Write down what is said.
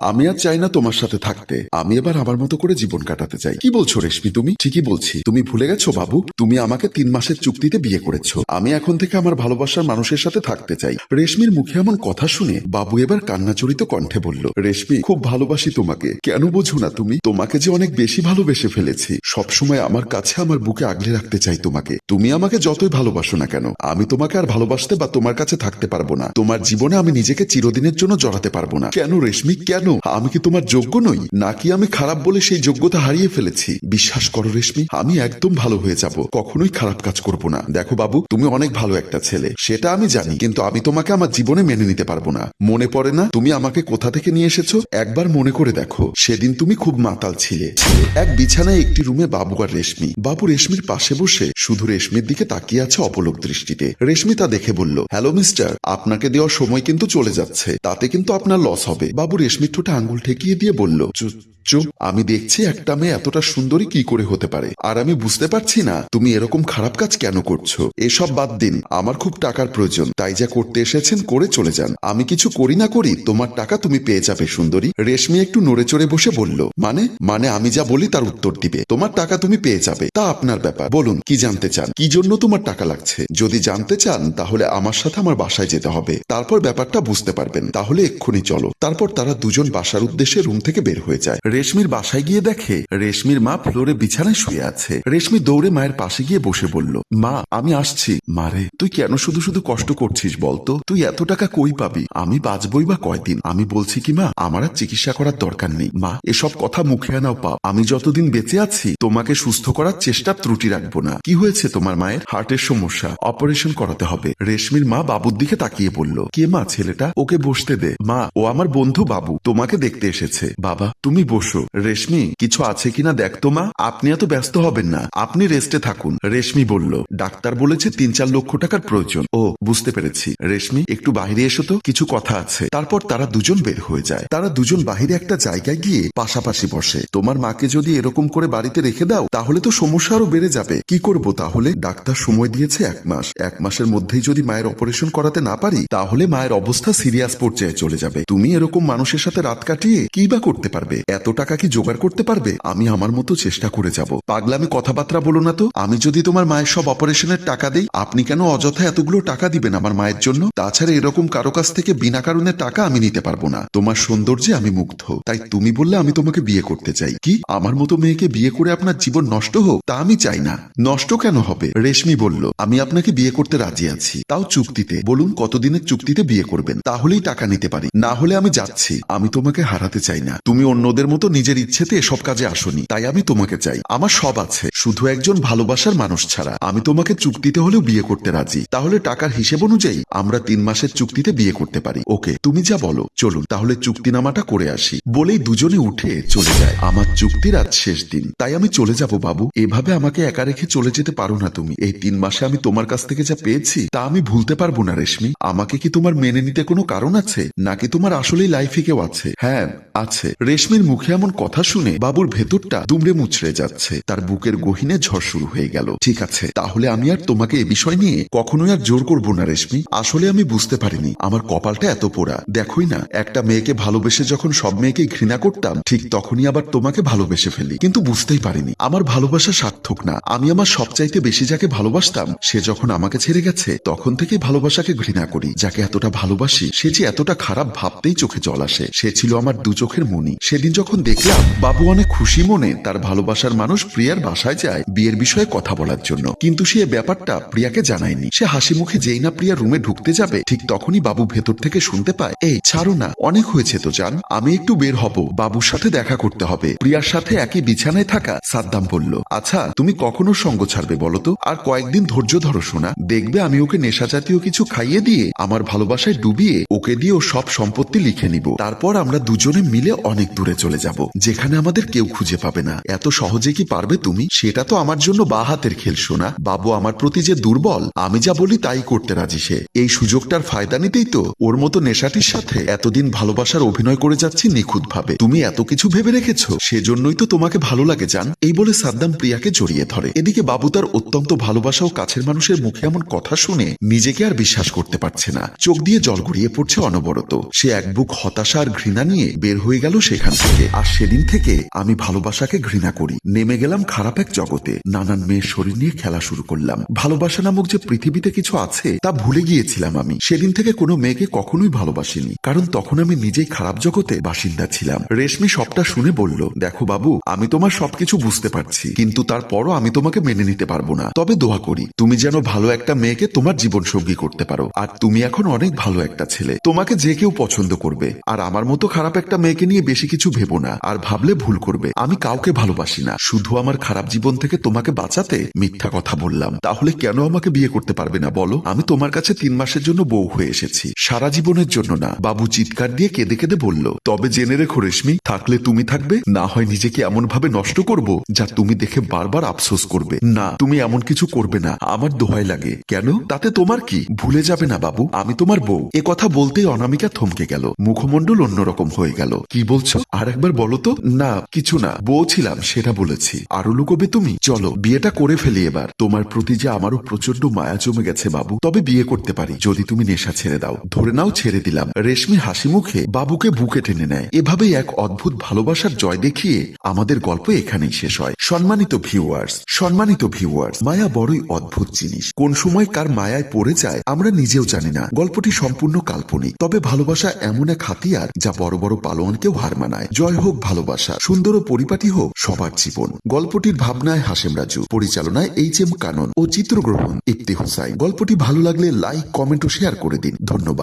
আমি আর চাই না তোমার সাথে থাকতে। আমি এবার আমার মতো করে জীবন কাটাতে চাই। কি বলছো রেশমি তুমি? ঠিকই বলছি। তুমি ভুলে গেছো বাবু? তুমি আমাকে তিন মাসের চুক্তিতে বিয়ে করেছ। আমি এখন থেকে আমার ভালোবাসার মানুষের সাথে থাকতে চাই। রেশমির মুখে এমন কথা শুনে বাবু এবার কান্নাচরিত কণ্ঠে বলল, রেশমি, খুব ভালোবাসি তোমাকে। কেন বোঝো না তুমি? তোমাকে যে অনেক বেশি ভালোবেসে ফেলেছি। সবসময় আমার কাছে আমার বুকে আগলে রাখতে চাই তোমাকে। তুমি আমাকে যতই ভালোবাসো না কেন, আমি তোমাকে আর ভালোবাসতে বা তোমার কাছে থাকতে পারব না। তোমার জীবনে আমি নিজেকে চিরদিনের জন্য জড়াতে পারব না। কেন রেশমি? কেন আমি কি তোমার যোগ্য নই? নাকি আমি খারাপ বলে সেই যোগ্যতা হারিয়ে ফেলেছি? বিশ্বাস করো রেশমি, আমি একদম ভালো হয়ে যাব। কখনোই খারাপ কাজ করব না। দেখো বাবু, তুমি অনেক ভালো একটা ছেলে। সেটা আমি জানি, কিন্তু আমি তোমাকে আমার জীবনে মেনে নিতে পারব না। মনে পড়ে না? তুমি আমাকে কোথা থেকে নিয়ে এসেছ? একবার মনে করে দেখো। সেদিন তুমি খুব মাতাল ছিলে। এক বিছানায় একটি রুমে বাবু আর রেশমি। বাবু রেশমির পাশে বসে শুধু রেশমির দিকে তাকিয়ে আছে অপলক দৃষ্টিতে। রেশমি তা দেখে বলল, হ্যালো, মিস্টার, আপনাকে দেওয়ার সময় কিন্তু চলে যাচ্ছে। তাতে কিন্তু আপনার লস হবে। বাবু রেশমির ঠোঁটে আঙ্গুল ঠেকিয়ে দিয়ে বলল "চুপ, চুপ। আমি দেখছি একটা মেয়ে এতটা সুন্দরী কি করে হতে পারে। আর আমি বুঝতে পারছি না তুমি এরকম খারাপ কাজ কেন করছ? এসব বাদ দিন আমার খুব টাকার প্রয়োজন। তাই যা করতে এসেছেন করে চলে যান। আমি কিছু করি না করি তোমার টাকা তুমি পেয়ে যাবে সুন্দরী। রেশমি একটু নড়ে চড়ে বসে বলল মানে মানে আমি যা বলি তার উত্তর দিবে। তোমার টাকা তুমি পেয়ে যাবে তা আপনার ব্যাপার। বলুন কি জানতে চান? কি জন্য তোমার টাকা লাগছে? যদি জানতে চান তাহলে আমার সাথে আমার বাসায় যেতে হবে। তারপর ব্যাপারটা বুঝতে পারবেন। তাহলে এক্ষুনি চলো। তারপর তারা দুজন বাসার উদ্দেশ্যে রুম থেকে বের হয়ে যায়। রেশমির বাসায় গিয়ে দেখে, রেশমির মা ফ্লোরে বিছানায় শুয়ে আছে। রেশমি দৌড়ে মায়ের পাশে গিয়ে বসে বলল, মা, আমি আসছি। মারে তুই কেন শুধু শুধু কষ্ট করছিস বলতো তুই এত টাকা কই পাবি? আমি বাঁচবই বা কয়দিন? আমি বলছি কি, মা, আমার আর চিকিৎসা করার দরকার নেই। মা, এসব কথা মুখে আনাও পাও আমি যতদিন বেঁচে আছি, তোমাকে সুস্থ করার চেষ্টা ত্রুটি রাখব না। কি হয়েছে তোমার মায়ের? হার্টের সমস্যা। অপারেশন করাতে হবে। রেশমির মা বাবুর দিকে তাকিয়ে বলল, কে মা ছেলেটা? ওকে বসতে দে। মা, ও আমার বন্ধু বাবু। তোমাকে দেখতে এসেছে। বাবা, তুমি বসো। রেশমি, কিছু আছে কিনা দেখ তো মা। আপনি এত ব্যস্ত হবেন না। আপনি রেস্টে থাকুন। রেশমি বলল, ডাক্তার বলেছে তিন চার লক্ষ টাকার প্রয়োজন। ও, বুঝতে পেরেছি। রেশমি, একটু বাইরে এসো তো। কিছু কথা আছে। তারপর তারা দুজন বের হয়ে যায়। তারা দুজন বাহিরে একটা জায়গায় গিয়ে পাশাপাশি বসে। তোমার মাকে যদি এরকম করে বাড়িতে রেখে দাও, তাহলে তো সমস্যা আরও বেড়ে যাবে। কি করব তাহলে? ডাক্তার সময় দিয়েছে এক মাস। এক মাসের মধ্যেই যদি মায়ের অপারেশন করাতে না পারি, তাহলে মায়ের অবস্থা সিরিয়াস পর্যায়ে চলে যাবে। তুমি এরকম মানুষের সাথে রাত কাটিয়ে কি বা করতে পারবে? এত টাকা কি জোগাড় করতে পারবে? আমি আমার মতো চেষ্টা করে যাব। পাগলামি কথাবার্তা বলো না তো। আমি যদি তোমার মায়ের সব অপারেশনের টাকা দেই, আপনি কেন অযথা এতগুলো টাকা দিবেন আমার মায়ের জন্য? তাছাড়া এরকম কারও কাছ থেকে বিনা কারণে টাকা আমি নিতে পারব না। তোমার সৌন্দর্যে আমি মুগ্ধ। তাই তুমি বললে আমি তোমাকে বিয়ে করতে চাই। কি? আমার মতো মেয়েকে বিয়ে করে আপনার জীবন নষ্ট হোক, তা আমি চাই না। নষ্ট কেন হবে? রেশমি বলল, আমি আপনাকে বিয়ে করতে রাজি আছি। তাও চুক্তিতে। বলুন কতদিনের চুক্তিতে বিয়ে করবেন? তাহলেই টাকা নিতে পারি। না হলে আমি যাচ্ছি। আমি তোমাকে হারাতে চাই না। তুমি অন্যদের মতো নিজের ইচ্ছেতে এসব কাজে আসনি। তাই আমি তোমাকে চাই। আমার সব আছে। শুধু একজন ভালোবাসার মানুষ ছাড়া। আমি তোমাকে চুক্তিতে হলেও বিয়ে করতে রাজি। তাহলে টাকার হিসেব অনুযায়ী আমরা তিন মাসের চুক্তিতে বিয়ে করতে পারি। ওকে, তুমি যা বলো। চলুন, তাহলে চুক্তিনামাটা করে আসি। বলেই দুজনে উঠে চলে যায়। আমার চুক্তির আজ শেষ দিন। তাই আমি চলে যাব বাবু। এভাবে আমাকে একা রেখে চলে যেতে পারো না তুমি। এই তিন মাসে আমি তোমার কাছ থেকে যা পেয়েছি, তা আমি ভুলতে পারব না, রেশমি। আমাকে কি তোমার মেনে নিতে কোনো কারণ আছে? নাকি তোমার আসলেই লাইফে কেউ আছে? হ্যাঁ আছে। রেশমির মুখে এমন কথা শুনে বাবুর ভেতরটা দুমড়ে মুচড়ে যাচ্ছে। তার বুকের গহিনে ঝড় শুরু হয়ে গেল। ঠিক আছে, তাহলে আমি আর তোমাকে এ বিষয় নিয়ে কখনোই আর জোর করব না, রেশমি। আসলে আমি বুঝতে পারিনি। আমার কপালটা এত পোড়া। দেখোই না, একটা মেয়েকে ভালোবেসে যখন সব মেয়েকে ঘৃণা করতাম, ঠিক তখনই আবার তোমাকে ভালোবেসে ফেলি। কিন্তু বুঝতেই পারিনি। আমার ভালোবাসা সার্থক না। আমি আমার সবচাইতে বেশি যাকে ভালোবাসতাম, সে যখন আমাকে ছেড়ে গেছে, তখন থেকে ভালোবাসাকে ঘৃণা করি। যাকে এতটা ভালোবাসি, সে যে এতটা খারাপ ভাবতেই চোখে জল আসে, সে ছিল আমার দু চোখের মনি। সেদিন যখন দেখলাম, বাবু অনেক খুশি মনে তার ভালোবাসার মানুষ প্রিয়ার বাসায় যায় বিয়ের বিষয়ে কথা বলার জন্য। কিন্তু সে ব্যাপারটা প্রিয়াকে জানায়নি। সে হাসি মুখে যেই না প্রিয়া রুমে ঢুকতে যাবে, ঠিক তখনই বাবু ভেতর থেকে শুনতে পায়, এই, ছাড়ো না, অনেক হয়েছে তো জান, আমি একটু বের হব, বাবুর সাথে দেখা করতে হবে। প্রিয়ার সাথে একই বিছানায় থাকা সাদ্দাম বলল আচ্ছা তুমি কখনো সঙ্গ ছাড়বে বলো তো? আর কয়েকদিন ধৈর্য ধরো শোনা দেখবে আমি ওকে নেশা জাতীয় কিছু খাইয়ে দিয়ে আমার ভালোবাসায় ডুবিয়ে ওকে দিয়ে ও সব সম্পত্তি লিখে নিব। তারপর আমরা দুজনে মিলে অনেক দূরে চলে যাব, যেখানে আমাদের কেউ খুঁজে পাবে না। এত সহজে কি পারবে তুমি? সেটা তো আমার জন্য বা হাতের খেল শোনা বাবু আমার প্রতি যে দুর্বল, আমি যা বলি তাই করতে রাজি সে। এই সুযোগটার ফায়দা নিতেই তো ওর মতো নেশাটির সাথে এতদিন ভালোবাসার অভিনয় করে যাচ্ছি নিখুঁত ভাবে তুমি এত কিছু ভেবে রেখেছ, সেজন্যই তো তোমাকে ভালো লাগে, জান। এই বলে সাদ্দাম প্রিয়াকে জড়িয়ে ধরে। এদিকে বাবু তার অত্যন্ত ভালোবাসা ও কাছের মানুষের মুখে এমন কথা শুনে নিজেকে আর বিশ্বাস করতে পারছে না। চোখ দিয়ে জল গড়িয়ে পড়ছে অনবরত। সে এক বুক হতাশা ঘৃণা নিয়ে বের হয়ে গেল সেখান থেকে। আর সেদিন থেকে আমি ভালোবাসাকে ঘৃণা করি। নেমে গেলাম খারাপ এক জগতে। নানান মেয়ের শরীর নিয়ে খেলা শুরু করলাম। ভালোবাসা নামক যে পৃথিবীতে কিছু আছে, তা ভুলে গিয়েছিলাম আমি। সেদিন থেকে কোনো মেয়েকে কখনোই ভালোবাসিনি। কারণ তখন আমি নিজেই খারাপ জগতে বাসিন্দা ছিলাম। রেশমি সবটা শুনে বলল, দেখো বাবু, আমি তোমার সবকিছু বুঝতে পারছি। কিন্তু তারপরও আমি তোমাকে মেনে নিতে পারব না। তবে দোয়া করি, তুমি যেন ভালো একটা মেয়েকে তোমার জীবন সঙ্গী করতে পারো। আর তুমি এখন অনেক ভালো একটা ছেলে। তোমাকে যে কেউ পছন্দ করবে। আর আমার খারাপ একটা মেয়েকে নিয়ে বেশি কিছু ভেবো না আর ভাবলে ভুল করবে। আমি কাউকে ভালোবাসি না। শুধু আমার খারাপ জীবন থেকে তোমাকে বাঁচাতে মিথ্যা কথা বললাম। তাহলে কেন আমাকে বিয়ে করতে পারবে না বলো? আমি তোমার কাছে তিন মাসের জন্য বউ হয়ে এসেছি। সারা জীবনের জন্য না। বাবু চিৎকার দিয়ে কেঁদে কেঁদে বলল, তবে জেনে রেখো রেশমি, থাকলে তুমি থাকবে, না হয় নিজেকে এমন ভাবে নষ্ট করব যা তুমি দেখে বারবার আফসোস করবে। না, তুমি এমন কিছু করবে না। আমার দোহাই লাগে। কেন? তাতে তোমার কি? ভুলে যাবে না বাবু। আমি তোমার বউ। এ কথা বলতেই অনামিকা থমকে গেল। মুখমণ্ডল অন্যরকম হয়ে গেল। কি বলছো? আর একবার বলো তো? না, কিছু না। বউ ছিলাম সেটা বলেছি। আরও লুকোবে তুমি? চলো, বিয়েটা করে ফেলি এবার। তোমার প্রতি যে আমারও প্রচণ্ড মায়া জমে গেছে, বাবু, তবে বিয়ে করতে পারি। যদি তুমি নেশা ছেড়ে দাও। ধরে নাও, ছেড়ে দিলাম। রেশমি হাসি মুখে বাবুকে বুকে টেনে নেয়। এভাবেই এক অদ্ভুত ভালোবাসার জয় দেখিয়ে আমাদের গল্প এখানেই শেষ হয়। সম্মানিত ভিউয়ার্স সম্মানিত ভিউয়ার্স মায়া বড়ই অদ্ভুত জিনিস। কোন সময় কার মায়ায় পড়ে যায়, আমরা নিজেও জানি না। গল্পটি সম্পূর্ণ কাল্পনিক। তবে ভালোবাসা এমন এক হাতিয়ার যা বড় বড় পালোয়ানকেও হার মানায়। জয় হোক ভালোবাসা, সুন্দর ও পরিপাটি হোক সবার জীবন। গল্পটির ভাবনায় হাসেম রাজু, পরিচালনায় এইচ এম কানন ও চিত্রগ্রহণ ইফতি হুসাইন। গল্পটি ভালো লাগলে লাইক, কমেন্ট ও শেয়ার করে দিন। ধন্যবাদ।